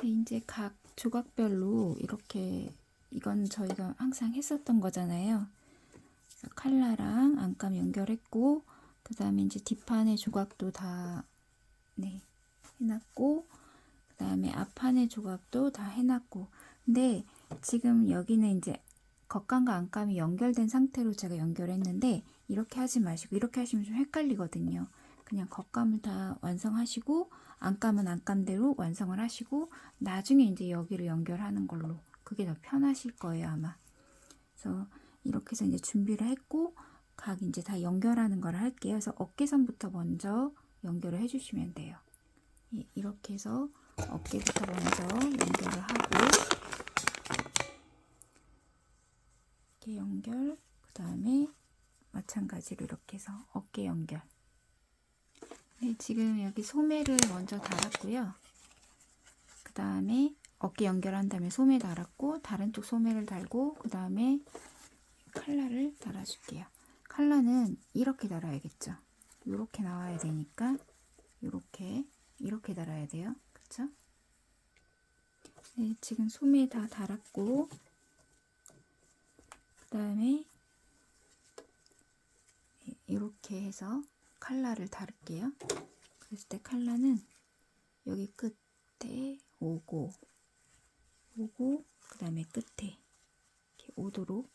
네, 이제 각 조각별로 이렇게 이건 저희가 항상 했었던 거잖아요. 칼라랑 안감 연결했고 그 다음에 이제 뒷판의 조각도 다 네, 해놨고 그 다음에 앞판의 조각도 다 해놨고 근데 지금 여기는 이제 겉감과 안감이 연결된 상태로 제가 연결했는데 이렇게 하지 마시고 이렇게 하시면 좀 헷갈리거든요. 그냥 겉감을 다 완성하시고 안감은 안감대로 완성을 하시고 나중에 이제 여기를 연결하는 걸로 그게 더 편하실 거예요 아마. 그래서 이렇게 해서 이제 준비를 했고 각 이제 다 연결하는 걸 할게요. 그래서 어깨선부터 먼저 연결을 해주시면 돼요. 이- 이렇게 해서 어깨부터 먼저 연결을 하고 이렇게 연결 그 다음에 마찬가지로 이렇게 해서 어깨 연결 네, 지금 여기 소매를 먼저 달았고요. 그 다음에 어깨 연결한 다음에 소매 달았고 다른 쪽 소매를 달고 그 다음에 칼라를 달아줄게요. 칼라는 이렇게 달아야겠죠. 이렇게 나와야 되니까 이렇게 이렇게 달아야 돼요. 그쵸? 네, 지금 소매 다 달았고 그 다음에 이렇게 해서 칼라를 다룰게요. 그랬을 때 칼라는 여기 끝에 오고 오고 그 다음에 끝에 이렇게 오도록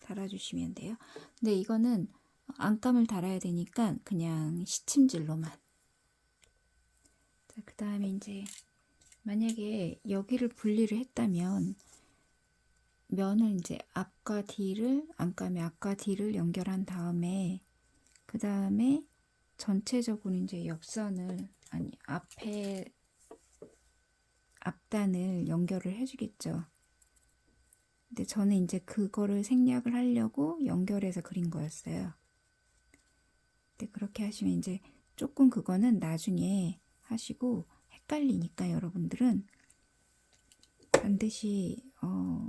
달아주시면 돼요. 근데 이거는 안감을 달아야 되니까 그냥 시침질로만. 자, 그 다음에 이제 만약에 여기를 분리를 했다면 면을 이제 앞과 뒤를 안감에 앞과 뒤를 연결한 다음에 그 다음에 전체적으로 이제 옆선을 아니 앞에 앞단을 연결을 해주겠죠. 근데 저는 이제 그거를 생략을 하려고 연결해서 그린 거였어요. 근데 그렇게 하시면 이제 조금 그거는 나중에 하시고 헷갈리니까 여러분들은 반드시 어,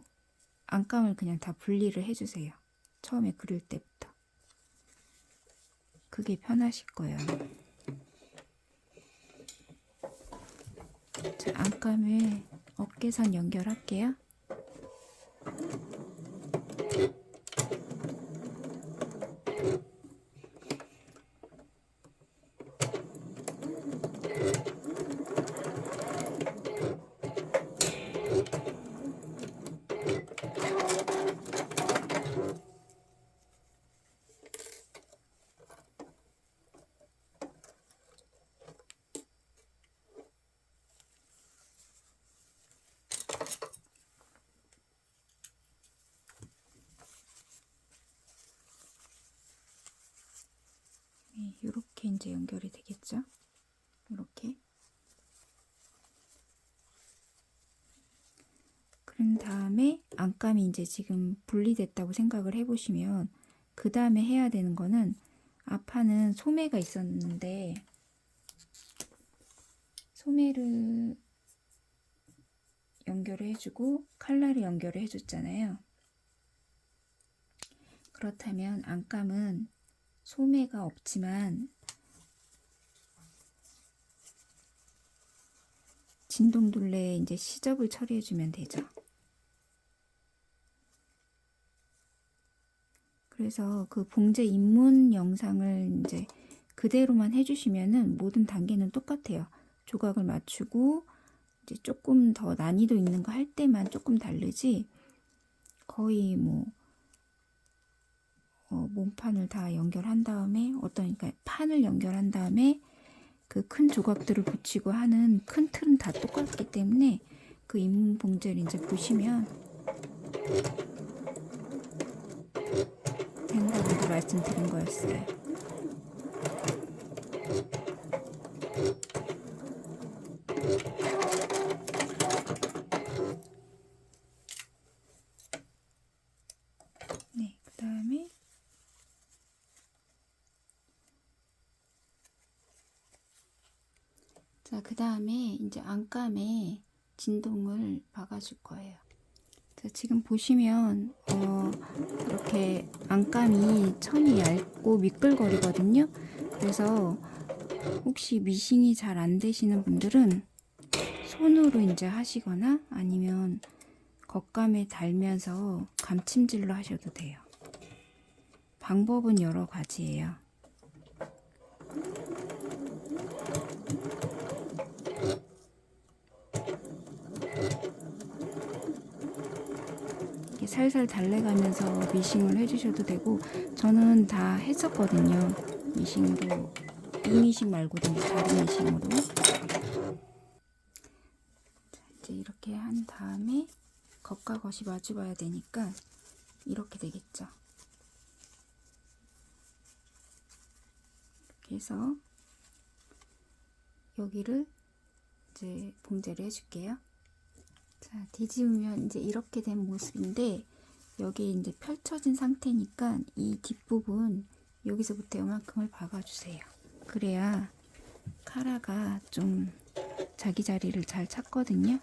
안감을 그냥 다 분리를 해주세요. 처음에 그릴 때부터. 그게 편하실 거예요. 자, 안감을 어깨선 연결할게요. 네, 이제 연결이 되겠죠? 이렇게. 그런 다음에 안감이 이제 지금 분리됐다고 생각을 해보시면 그 다음에 해야 되는 거는 앞판은 소매가 있었는데 소매를 연결을 해주고 칼라를 연결을 해줬잖아요. 그렇다면 안감은 소매가 없지만 진동둘레에 이제 시접을 처리해 주면 되죠. 그래서 그 봉제 입문 영상을 이제 그대로만 해주시면은 모든 단계는 똑같아요. 조각을 맞추고 이제 조금 더 난이도 있는 거 할 때만 조금 다르지 거의 뭐 어, 몸판을 다 연결한 다음에 어떤 그러니까 판을 연결한 다음에 그 큰 조각들을 붙이고 하는 큰 틀은 다 똑같기 때문에 그 입문 봉제를 이제 보시면 된다고 말씀드린 거였어요. 네, 그 다음에 자, 그 다음에 이제 안감에 진동을 박아줄 거예요. 자, 지금 보시면 어, 이렇게 안감이 천이 얇고 미끌거리거든요. 그래서 혹시 미싱이 잘 안 되시는 분들은 손으로 이제 하시거나 아니면 겉감에 달면서 감침질로 하셔도 돼요. 방법은 여러 가지예요. 살살 달래가면서 미싱을 해주셔도 되고 저는 다 했었거든요. 미싱으로 이 미싱 말고도 다른 미싱으로 자, 이제 이렇게 한 다음에 겉과 겉이 마주 봐야 되니까 이렇게 되겠죠. 이렇게 해서 여기를 이제 봉제를 해줄게요. 자, 뒤집으면 이제 이렇게 된 모습인데 여기 이제 펼쳐진 상태니까 이 뒷부분 여기서부터 요만큼을 박아주세요. 그래야 카라가 좀 자기 자리를 잘 찾거든요.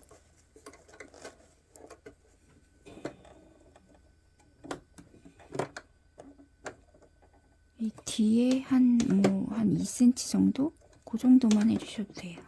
이 뒤에 한 뭐한 2cm 정도? 그 정도만 해주셔도 돼요.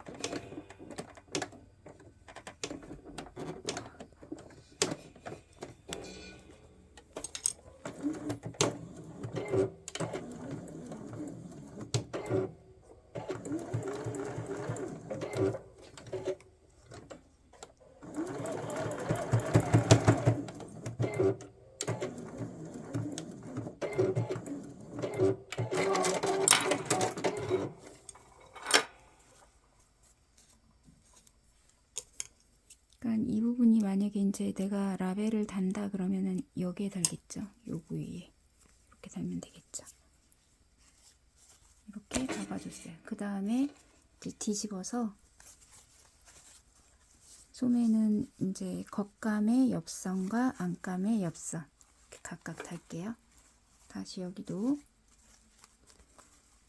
그러니까 이 부분이 만약에 이제 내가 라벨을 단다 그러면은 여기에 달겠죠. 요 부위에 이렇게 달면 되겠죠. 이렇게 박아줬어요. 그 다음에 뒤집어서 소매는 이제 겉감의 옆선과 안감의 옆선 이렇게 각각 달게요. 다시 여기도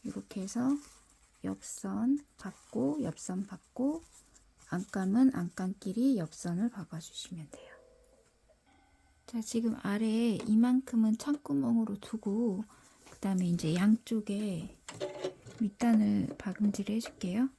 이렇게 해서 옆선 받고 옆선 받고 안감은 안감끼리 옆선을 박아주시면 돼요. 자, 지금 아래에 이만큼은 창구멍으로 두고 그 다음에 이제 양쪽에 밑단을 박음질을 해줄게요.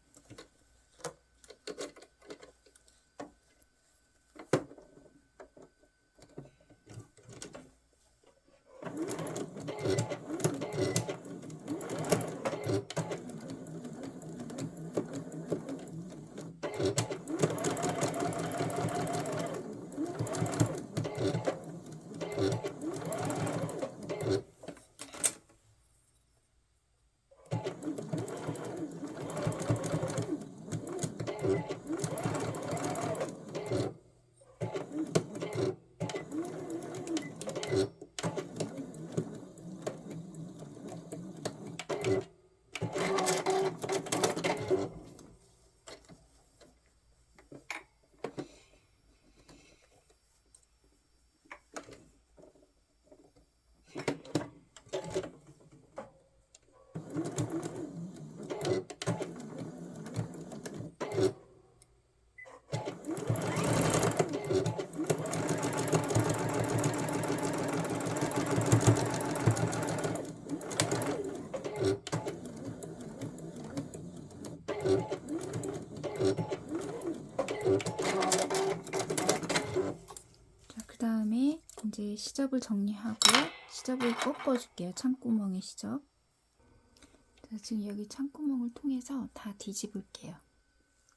Yeah. 시접을 정리하고 시접을 꺾어줄게요. 창구멍의 시접. 자, 지금 여기 창구멍을 통해서 다 뒤집을게요.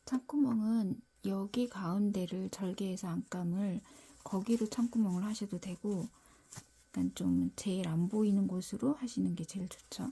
창구멍은 여기 가운데를 절개해서 안감을 거기로 창구멍을 하셔도 되고 약간 좀 제일 안 보이는 곳으로 하시는 게 제일 좋죠.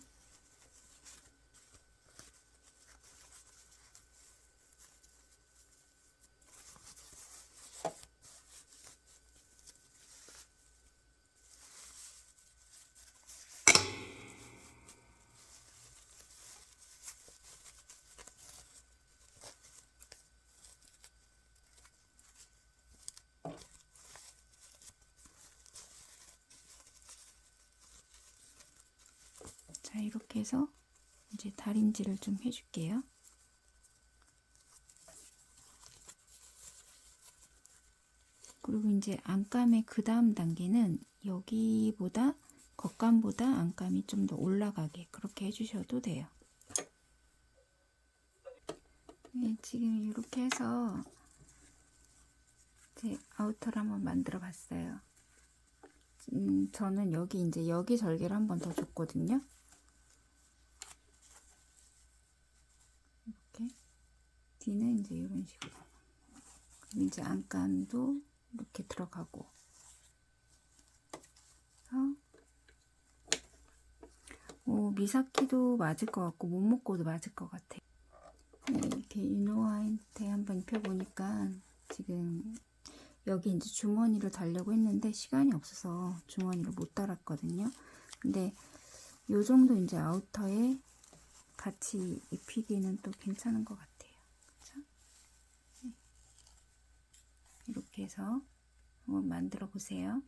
자, 이렇게 해서 이제 다림질을 좀 해줄게요. 그리고 이제 안감의 그 다음 단계는 여기보다 겉감보다 안감이 좀 더 올라가게 그렇게 해주셔도 돼요. 네, 지금 이렇게 해서 제 아우터를 한번 만들어 봤어요. 음, 저는 여기 이제 여기 절개를 한번 더 줬거든요. 이렇게 뒤는 이제 이런 식으로. 그럼 이제 안감도 이렇게 들어가고. 오, 미사키도 맞을 것 같고 모모코도 맞을 것 같아. 네, 이렇게 유노아한테 한번 입혀보니까 지금 여기 이제 주머니를 달려고 했는데 시간이 없어서 주머니를 못 달았거든요. 근데 요 정도 이제 아우터에 같이 입히기는 또 괜찮은 것 같아요. 그죠? 네. 이렇게 해서 한번 만들어 보세요.